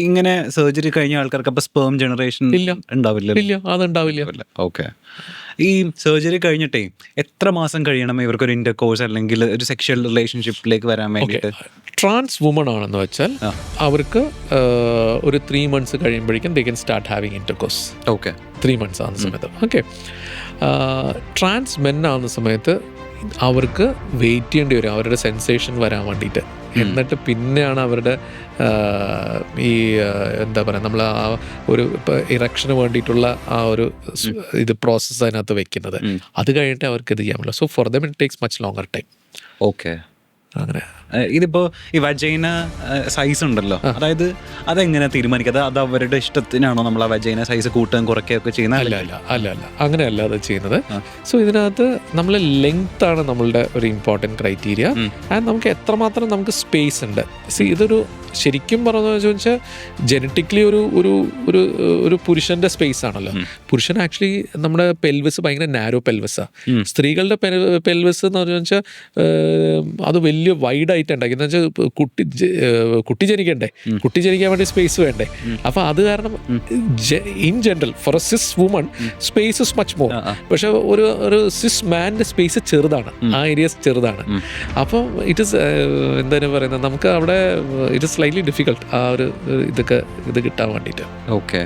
ഇങ്ങനെ സർജറി കഴിഞ്ഞ ആൾക്കാർക്ക് അപ്പൊ സ്പേം ജനറേഷൻ ഇല്ല. ഉണ്ടാവില്ല ഇല്ല അതുണ്ടാവില്ല. ഓക്കെ ഈ സർജറി കഴിഞ്ഞിട്ടേ എത്ര മാസം കഴിയണം ഇവർക്ക് ഒരു ഇന്റർ കോഴ്സ് അല്ലെങ്കിൽ ഒരു സെക്ഷൽ റിലേഷൻഷിപ്പിലേക്ക് വരാൻ വേണ്ടിയിട്ട്? ട്രാൻസ് വുമൺ ആണെന്ന് വെച്ചാൽ അവർക്ക് ഒരു ത്രീ മന്ത്സ് കഴിയുമ്പോഴേക്കും they can start having intercourse okay three months ആണ് സമയത്ത്. ഓക്കെ ട്രാൻസ് മെൻ ആവുന്ന സമയത്ത് അവർക്ക് വെയിറ്റ് ചെയ്യേണ്ടി വരും. അവരുടെ സെൻസേഷൻ വരാൻ വേണ്ടിയിട്ട്. എന്നിട്ട് പിന്നെയാണ് അവരുടെ ഈ എന്താ പറയുക നമ്മൾ ആ ഒരു ഇപ്പം ഇറക്ഷന് വേണ്ടിയിട്ടുള്ള ആ ഒരു ഇത് പ്രോസസ്സ് അതിനകത്ത് വെക്കുന്നത്. അത് കഴിഞ്ഞിട്ട് അവർക്ക് ഇത് ചെയ്യാൻ പറ്റില്ല. So for them it takes much longer time okay അങ്ങനെ. ഇതിപ്പോ ഈ വജൈന സൈസ് ഉണ്ടല്ലോ. അതായത് അതെങ്ങനെ തീരുമാനിക്കുക അത് അവരുടെ ഇഷ്ടത്തിനാണോ നമ്മൾ ആ വജൈന സൈസ് കൂട്ടുകയും കുറയ്ക്കുകയൊക്കെ ചെയ്യുന്നത്? അല്ല അല്ല അല്ല അല്ല. അങ്ങനെയല്ല അത് ചെയ്യുന്നത് സോ ഇതിനകത്ത് നമ്മൾ ലെങ്ത് ആണ് നമ്മളുടെ ഒരു ഇമ്പോർട്ടന്റ് ക്രൈറ്റീരിയ ആൻഡ് നമുക്ക് എത്രമാത്രം നമുക്ക് സ്പേസ് ഉണ്ട്. സി ഇതൊരു ശരിക്കും പറഞ്ഞു ചോദിച്ചാൽ ജനറ്റിക്കലി ഒരു ഒരു ഒരു ഒരു പുരുഷന്റെ സ്പേസ് ആണല്ലോ. പുരുഷൻ ആക്ച്വലി നമ്മുടെ പെൽവിസ് ഭയങ്കര നാരോ പെൽവിസാണ്. സ്ത്രീകളുടെ പെൽവിസ് എന്ന് പറഞ്ഞു വെച്ചാൽ അത് വലിയ വൈഡ് ആയിട്ട് ഉണ്ടാക്കി. എന്ന് വെച്ചാൽ കുട്ടി കുട്ടി ജനിക്കണ്ടേ? കുട്ടി ജനിക്കാൻ വേണ്ടി സ്പേസ് വേണ്ടേ? അപ്പൊ അത് കാരണം in general for a cis woman space is much more. പക്ഷെ ഒരു ഒരു സിസ് മാന്റെ സ്പേസ് ചെറുതാണ്. ആ ഏരിയസ് ചെറുതാണ്. അപ്പം ഇറ്റ് ഇസ് എന്താണ് പറയുന്നത്? നമുക്ക് അവിടെ ഇറ്റ് ഇസ് സ്ലൈറ്റ്ലി ഡിഫിക്കൾട്ട് ആ ഒരു ഇതൊക്കെ ഇത് കിട്ടാൻ വേണ്ടിയിട്ട്. ഓക്കെ